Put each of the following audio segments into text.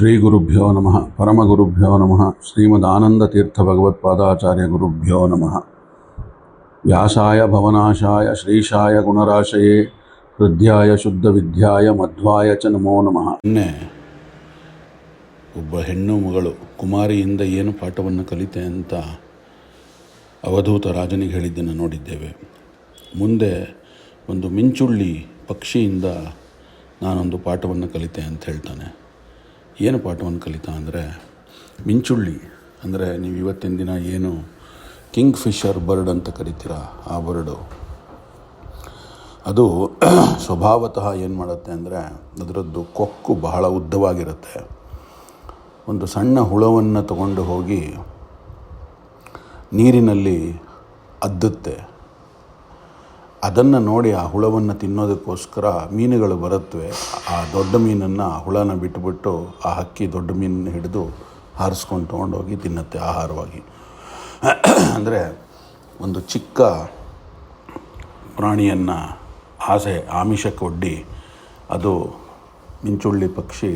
ಶ್ರೀ ಗುರುಭ್ಯೋ ನಮಃ, ಪರಮಗುರುಭ್ಯೋ ನಮಃ ಶ್ರೀಮದಾನಂದತೀರ್ಥ ಭಗವತ್ಪಾದಾಚಾರ್ಯ ಗುರುಭ್ಯೋ ನಮಃ. ವ್ಯಾಸಾಯ ಭವನಾಶಾಯ, ಶ್ರೀಶಾಯ ಗುಣರಾಶಯೇ, ಹೃದಯಾಯ ಶುದ್ಧ ವಿದ್ಯಾಯ ಮಧ್ವಾಯ ಚ ನಮೋ ನಮಃ. ನಿನ್ನೆ ಒಬ್ಬ ಹೆಣ್ಣು ಮಗಳು ಕುಮಾರಿಯಿಂದ ಏನು ಪಾಠವನ್ನು ಕಲಿತೆ ಅಂತ ಅವಧೂತ ರಾಜನಿಗೆ ಹೇಳಿದ್ದನ್ನು ನೋಡಿದ್ದೇವೆ. ಮುಂದೆ ಒಂದು ಮಿಂಚುಳ್ಳಿ ಪಕ್ಷಿಯಿಂದ ನಾನೊಂದು ಪಾಠವನ್ನು ಕಲಿತೆ ಅಂತ ಹೇಳ್ತಾನೆ. ಏನು ಪಾಠವನ್ನು ಕಲಿತಾ ಅಂದರೆ ಮಿಂಚುಳ್ಳಿ ಅಂದರೆ ನೀವು ಇವತ್ತಿನ ದಿನ ಏನು ಕಿಂಗ್ ಫಿಶರ್ ಬರ್ಡ್ ಅಂತ ಕರಿತೀರ ಆ ಬರ್ಡು? ಅದು ಸ್ವಭಾವತಃ ಏನು ಮಾಡುತ್ತೆ ಅಂದರೆ ಅದರದ್ದು ಕೊಕ್ಕು ಬಹಳ ಉದ್ದವಾಗಿರುತ್ತೆ. ಒಂದು ಸಣ್ಣ ಹುಳವನ್ನು ತಗೊಂಡು ಹೋಗಿ ನೀರಿನಲ್ಲಿ ಅದ್ದುತ್ತೆ. ಅದನ್ನು ನೋಡಿ ಆ ಹುಳವನ್ನು ತಿನ್ನೋದಕ್ಕೋಸ್ಕರ ಮೀನುಗಳು ಬರುತ್ತವೆ ಆ ದೊಡ್ಡ ಮೀನನ್ನು ಆ ಹುಳನ ಬಿಟ್ಟುಬಿಟ್ಟು ಆ ಹಕ್ಕಿ ದೊಡ್ಡ ಮೀನನ್ನು ಹಿಡಿದು ಹಾರಿಸ್ಕೊಂಡು ತೊಗೊಂಡೋಗಿ ತಿನ್ನುತ್ತೆ ಆಹಾರವಾಗಿ. ಅಂದರೆ ಒಂದು ಚಿಕ್ಕ ಪ್ರಾಣಿಯನ್ನು ಆಸೆ ಆಮಿಷಕ್ಕೊಡ್ಡಿ ಅದು ಮಿಂಚುಳ್ಳಿ ಪಕ್ಷಿ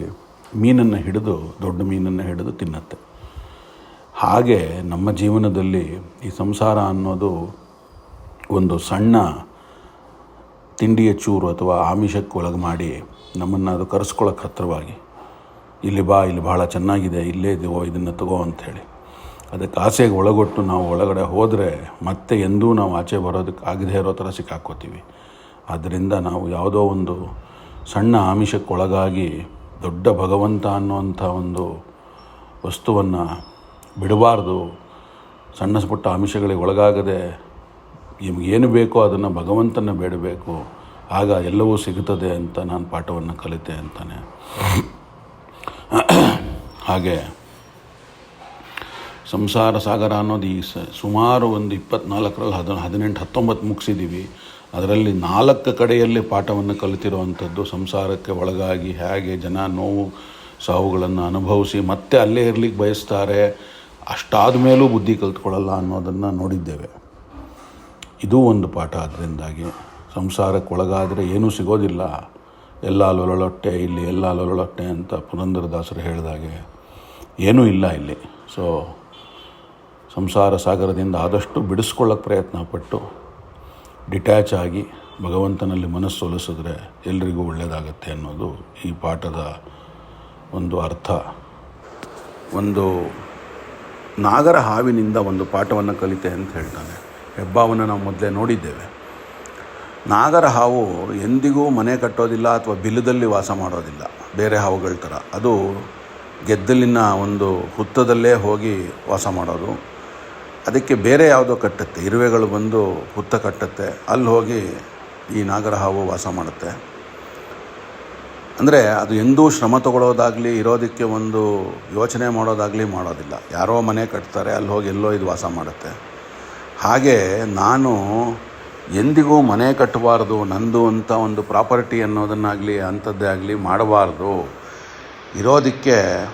ಮೀನನ್ನು ಹಿಡಿದು ದೊಡ್ಡ ಮೀನನ್ನು ಹಿಡಿದು ತಿನ್ನತ್ತೆ. ಹಾಗೆ ನಮ್ಮ ಜೀವನದಲ್ಲಿ ಈ ಸಂಸಾರ ಅನ್ನೋದು ಒಂದು ಸಣ್ಣ ತಿಂಡಿಯ ಚೂರು ಅಥವಾ ಆಮಿಷಕ್ಕೆ ಒಳಗೆ ಮಾಡಿ ನಮ್ಮನ್ನು ಅದು ಕರೆಸ್ಕೊಳ್ಳೋಕೆ ಹತ್ತಿರವಾಗಿ ಇಲ್ಲಿ ಬಾ, ಇಲ್ಲಿ ಭಾಳ ಚೆನ್ನಾಗಿದೆ, ಇಲ್ಲೇ ಇದೆಯೋ ಇದನ್ನು ತಗೋ ಅಂಥೇಳಿ ಅದಕ್ಕೆ ಆಸೆಗೆ ಒಳಗೊಟ್ಟು ನಾವು ಒಳಗಡೆ ಹೋದರೆ ಮತ್ತೆ ಎಂದೂ ನಾವು ಆಚೆ ಬರೋದಕ್ಕೆ ಆಗದೇ ಇರೋ ಥರ ಸಿಕ್ಕಾಕ್ಕೋತೀವಿ. ಆದ್ದರಿಂದ ನಾವು ಯಾವುದೋ ಒಂದು ಸಣ್ಣ ಆಮಿಷಕ್ಕೆ ಒಳಗಾಗಿ ದೊಡ್ಡ ಭಗವಂತ ಅನ್ನುವಂಥ ಒಂದು ವಸ್ತುವನ್ನು ಬಿಡಬಾರ್ದು. ಸಣ್ಣ ಪುಟ್ಟ ಆಮಿಷಗಳಿಗೆ ಒಳಗಾಗದೆ ಏನು ಬೇಕೋ ಅದನ್ನು ಭಗವಂತನ ಬೇಡಬೇಕು, ಆಗ ಎಲ್ಲವೂ ಸಿಗುತ್ತದೆ ಅಂತ ನಾನು ಪಾಠವನ್ನು ಕಲಿತೆ ಅಂತಾನೆ. ಹಾಗೆ ಸಂಸಾರ ಸಾಗರ ಅನ್ನೋದು ಈ ಸುಮಾರು ಒಂದು ಇಪ್ಪತ್ನಾಲ್ಕರಲ್ಲಿ ಹದ ಹದಿನೆಂಟು, ಹತ್ತೊಂಬತ್ತು ಮುಗಿಸಿದ್ದೀವಿ. ಅದರಲ್ಲಿ ನಾಲ್ಕು ಕಡೆಯಲ್ಲಿ ಪಾಠವನ್ನು ಕಲಿತಿರುವಂಥದ್ದು ಸಂಸಾರಕ್ಕೆ ಒಳಗಾಗಿ ಹೇಗೆ ಜನ ನೋವು ಸಾವುಗಳನ್ನು ಅನುಭವಿಸಿ ಮತ್ತೆ ಅಲ್ಲೇ ಇರಲಿಕ್ಕೆ ಬಯಸ್ತಾರೆ ಅಷ್ಟಾದ ಮೇಲೂ ಬುದ್ಧಿ ಕಲ್ತ್ಕೊಳ್ಳಲ್ಲ ಅನ್ನೋದನ್ನು ನೋಡಿದ್ದೇವೆ. ಇದೂ ಒಂದು ಪಾಠ ಅದರಿಂದಾಗಿ ಸಂಸಾರಕ್ಕೆ ಒಳಗಾದರೆ ಏನೂ ಸಿಗೋದಿಲ್ಲ. ಎಲ್ಲ ಲೊಲೊಟ್ಟೆ ಇಲ್ಲಿ, ಎಲ್ಲ ಲೊಲೊಟ್ಟೆ ಅಂತ ಪುರಂದರದಾಸರು ಹೇಳಿದಾಗೆ ಏನೂ ಇಲ್ಲ ಇಲ್ಲಿ. ಸೊ ಸಂಸಾರ ಸಾಗರದಿಂದ ಆದಷ್ಟು ಬಿಡಿಸ್ಕೊಳ್ಳೋಕೆ ಪ್ರಯತ್ನ ಪಟ್ಟು ಡಿಟ್ಯಾಚ್ ಆಗಿ ಭಗವಂತನಲ್ಲಿ ಮನಸ್ಸು ಒಲಿಸಿದ್ರೆ ಎಲ್ರಿಗೂ ಒಳ್ಳೆಯದಾಗತ್ತೆ ಅನ್ನೋದು ಈ ಪಾಠದ ಒಂದು ಅರ್ಥ. ಒಂದು ನಾಗರ ಹಾವಿನಿಂದ ಒಂದು ಪಾಠವನ್ನು ಕಲಿತೆ ಅಂತ ಹೇಳ್ತಾನೆ. ಹೆಬ್ಬಾವನ್ನು ನಾವು ಮೊದಲೇ ನೋಡಿದ್ದೇವೆ. ನಾಗರ ಹಾವು ಎಂದಿಗೂ ಮನೆ ಕಟ್ಟೋದಿಲ್ಲ ಅಥವಾ ಬಿಲ್ಲದಲ್ಲಿ ವಾಸ ಮಾಡೋದಿಲ್ಲ. ಬೇರೆ ಹಾವುಗಳ ಥರ. ಅದು ಗೆದ್ದಲಿನ ಒಂದು ಹುತ್ತದಲ್ಲೇ ಹೋಗಿ ವಾಸ ಮಾಡೋದು. ಅದಕ್ಕೆ ಬೇರೆ ಯಾವುದೋ ಕಟ್ಟುತ್ತೆ. ಇರುವೆಗಳು ಬಂದು ಹುತ್ತ ಕಟ್ಟುತ್ತೆ. ಅಲ್ಲಿ ಹೋಗಿ ಈ ನಾಗರ ಹಾವು ವಾಸ ಮಾಡುತ್ತೆ. ಅಂದರೆ ಅದು ಎಂದೂ ಶ್ರಮ ತಗೊಳ್ಳೋದಾಗಲಿ, ಇರೋದಕ್ಕೆ ಒಂದು ಯೋಚನೆ ಮಾಡೋದಾಗಲಿ ಮಾಡೋದಿಲ್ಲ. ಯಾರೋ ಮನೆ ಕಟ್ತಾರೆ, ಅಲ್ಲಿ ಹೋಗಿ ಎಲ್ಲೋ ಇದು ವಾಸ ಮಾಡುತ್ತೆ. ಹಾಗೆ ನಾನು ಎಂದಿಗೂ ಮನೆ ಕಟ್ಟಬಾರ್ದು, ನಂದು ಅಂತ ಒಂದು ಪ್ರಾಪರ್ಟಿ ಅನ್ನೋದನ್ನಾಗಲಿ, ಅಂಥದ್ದೇ ಆಗಲಿ ಮಾಡಬಾರ್ದು. ಇರೋದಕ್ಕೆ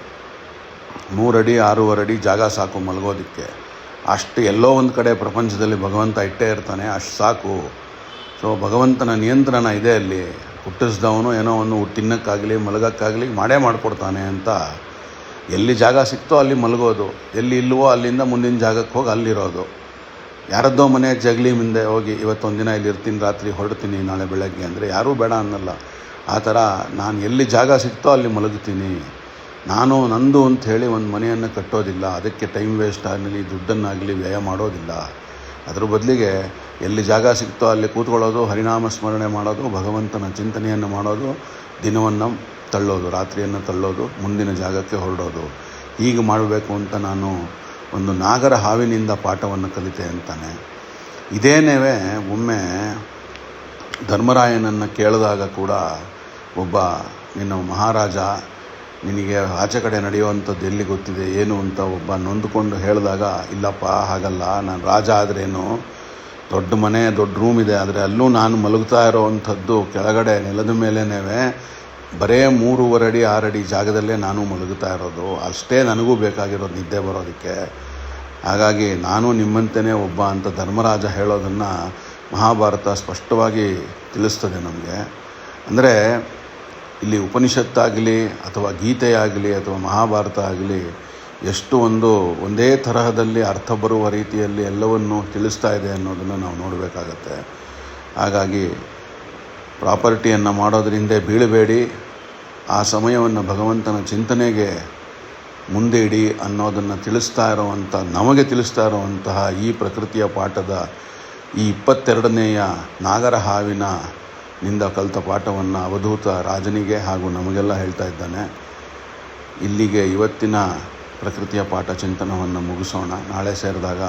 ಮೂರಡಿ ಆರೂವರೆ ಅಡಿ ಜಾಗ ಸಾಕು ಮಲಗೋದಕ್ಕೆ. ಅಷ್ಟು ಎಲ್ಲೋ ಒಂದು ಕಡೆ ಪ್ರಪಂಚದಲ್ಲಿ ಭಗವಂತ ಇಟ್ಟೇ ಇರ್ತಾನೆ, ಅಷ್ಟು ಸಾಕು. ಸೊ ಭಗವಂತನ ನಿಯಂತ್ರಣ ಇದೆ ಅಲ್ಲಿ. ಹುಟ್ಟಿಸ್ದವನು ಏನೋ ಒಂದು ತಿನ್ನೋಕ್ಕಾಗಲಿ, ಮಲಗೋಕ್ಕಾಗಲಿ ಮಾಡೇ ಮಾಡಿಕೊಡ್ತಾನೆ ಅಂತ. ಎಲ್ಲಿ ಜಾಗ ಸಿಕ್ತೋ ಅಲ್ಲಿ ಮಲಗೋದು. ಎಲ್ಲಿ ಇಲ್ವೋ ಅಲ್ಲಿಂದ ಮುಂದಿನ ಜಾಗಕ್ಕೆ ಹೋಗಿ ಅಲ್ಲಿರೋದು. ಯಾರದ್ದೋ ಮನೆ ಜಗಲಿ ಮುಂದೆ ಹೋಗಿ ಇವತ್ತೊಂದು ದಿನ ಇಲ್ಲಿ ಇರ್ತೀನಿ, ರಾತ್ರಿ ಹೊರಡ್ತೀನಿ, ನಾಳೆ ಬೆಳಗ್ಗೆ ಅಂದರೆ ಯಾರೂ ಬೇಡ ಅನ್ನಲ್ಲ. ಆ ಥರ ನಾನು ಎಲ್ಲಿ ಜಾಗ ಸಿಗ್ತೋ ಅಲ್ಲಿ ಮಲಗುತ್ತೀನಿ. ನಾನು ನಂದು ಅಂತ ಹೇಳಿ ಒಂದು ಮನೆಯನ್ನು ಕಟ್ಟೋದಿಲ್ಲ. ಅದಕ್ಕೆ ಟೈಮ್ ವೇಸ್ಟ್ ಆಗಲಿ, ದುಡ್ಡನ್ನಾಗಲಿ ವ್ಯಯ ಮಾಡೋದಿಲ್ಲ. ಅದ್ರ ಬದಲಿಗೆ ಎಲ್ಲಿ ಜಾಗ ಸಿಗ್ತೋ ಅಲ್ಲಿ ಕೂತ್ಕೊಳ್ಳೋದು, ಹರಿನಾಮ ಸ್ಮರಣೆ ಮಾಡೋದು, ಭಗವಂತನ ಚಿಂತನೆಯನ್ನು ಮಾಡೋದು, ದಿನವನ್ನು ತಳ್ಳೋದು, ರಾತ್ರಿಯನ್ನು ತಳ್ಳೋದು, ಮುಂದಿನ ಜಾಗಕ್ಕೆ ಹೊರಡೋದು. ಹೀಗೆ ಮಾಡಬೇಕು ಅಂತ ನಾನು ಒಂದು ನಾಗರ ಹಾವಿನಿಂದ ಪಾಠವನ್ನು ಕಲಿತೆ ಅಂತಾನೆ. ಇದೇನೇವೆ ಒಮ್ಮೆ ಧರ್ಮರಾಯನನ್ನು ಕೇಳಿದಾಗ ಕೂಡ ಒಬ್ಬ ನಿನ್ನ ಮಹಾರಾಜ ನಿನಗೆ ಆಚೆ ಕಡೆ ನಡೆಯುವಂಥದ್ದು ಎಲ್ಲಿ ಗೊತ್ತಿದೆ, ಏನು ಅಂತ ಒಬ್ಬ ನೊಂದುಕೊಂಡು ಹೇಳಿದಾಗ, ಇಲ್ಲಪ್ಪ, ಹಾಗಲ್ಲ, ನಾನು ರಾಜ ಆದ್ರೇನು? ದೊಡ್ಡ ಮನೆ, ದೊಡ್ಡ ರೂಮ್ ಇದೆ, ಆದರೆ ಅಲ್ಲೂ ನಾನು ಮಲಗ್ತಾ ಇರೋವಂಥದ್ದು ಕೆಳಗಡೆ, ನೆಲದ ಮೇಲೇ ಬರೇ ಮೂರುವರೆ ಅಡಿ ಆರಡಿ ಜಾಗದಲ್ಲೇ ನಾನು ಮಲಗುತ್ತಾ ಇರೋದು. ಅಷ್ಟೇ ನನಗೂ ಬೇಕಾಗಿರೋದು ನಿದ್ದೆ ಬರೋದಕ್ಕೆ. ಹಾಗಾಗಿ ನಾನು ನಿಮ್ಮಂತೆಯೇ ಒಬ್ಬ ಅಂತ ಧರ್ಮರಾಜ ಹೇಳೋದನ್ನು ಮಹಾಭಾರತ ಸ್ಪಷ್ಟವಾಗಿ ತಿಳಿಸ್ತದೆ ನಮಗೆ. ಅಂದರೆ ಇಲ್ಲಿ ಉಪನಿಷತ್ತಾಗಲಿ ಅಥವಾ ಗೀತೆಯಾಗಲಿ ಅಥವಾ ಮಹಾಭಾರತ ಆಗಲಿ ಎಷ್ಟು ಒಂದು, ಒಂದೇ ತರಹದಲ್ಲಿ ಅರ್ಥ ಬರುವ ರೀತಿಯಲ್ಲಿ ಎಲ್ಲವನ್ನು ತಿಳಿಸ್ತಾ ಇದೆ ಅನ್ನೋದನ್ನು ನಾವು ನೋಡಬೇಕಾಗತ್ತೆ. ಹಾಗಾಗಿ ಪ್ರಾಪರ್ಟಿಯನ್ನು ಮಾಡೋದರಿಂದ ಬೀಳಬೇಡಿ. ಆ ಸಮಯವನ್ನು ಭಗವಂತನ ಚಿಂತನೆಗೆ ಮುಂದೆ ಇಡಿ ಅನ್ನೋದನ್ನು ತಿಳಿಸ್ತಾ ಇರುವಂಥ ನಮಗೆ ತಿಳಿಸ್ತಾ ಇರುವಂತಹ ಈ ಪ್ರಕೃತಿಯ ಪಾಠದ ಈ ಇಪ್ಪತ್ತೆರಡನೆಯ ನಾಗರ ಹಾವಿನ ನಿಂದ ಕಲಿತ ಪಾಠವನ್ನು ಅವಧೂತ ರಾಜನಿಗೆ ಹಾಗೂ ನಮಗೆಲ್ಲ ಹೇಳ್ತಾ ಇದ್ದಾನೆ. ಇಲ್ಲಿಗೆ ಇವತ್ತಿನ ಪ್ರಕೃತಿಯ ಪಾಠ ಚಿಂತನವನ್ನು ಮುಗಿಸೋಣ. ನಾಳೆ ಸೇರಿದಾಗ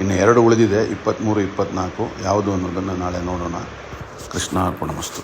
ಇನ್ನು ಎರಡು ಉಳಿದಿದೆ ಇಪ್ಪತ್ತ್ಮೂರು ಇಪ್ಪತ್ತ್ನಾಲ್ಕು ಯಾವುದು ಅನ್ನೋದನ್ನು ನಾಳೆ ನೋಡೋಣ. கிருஷ்ணார்ப்பணமஸ்து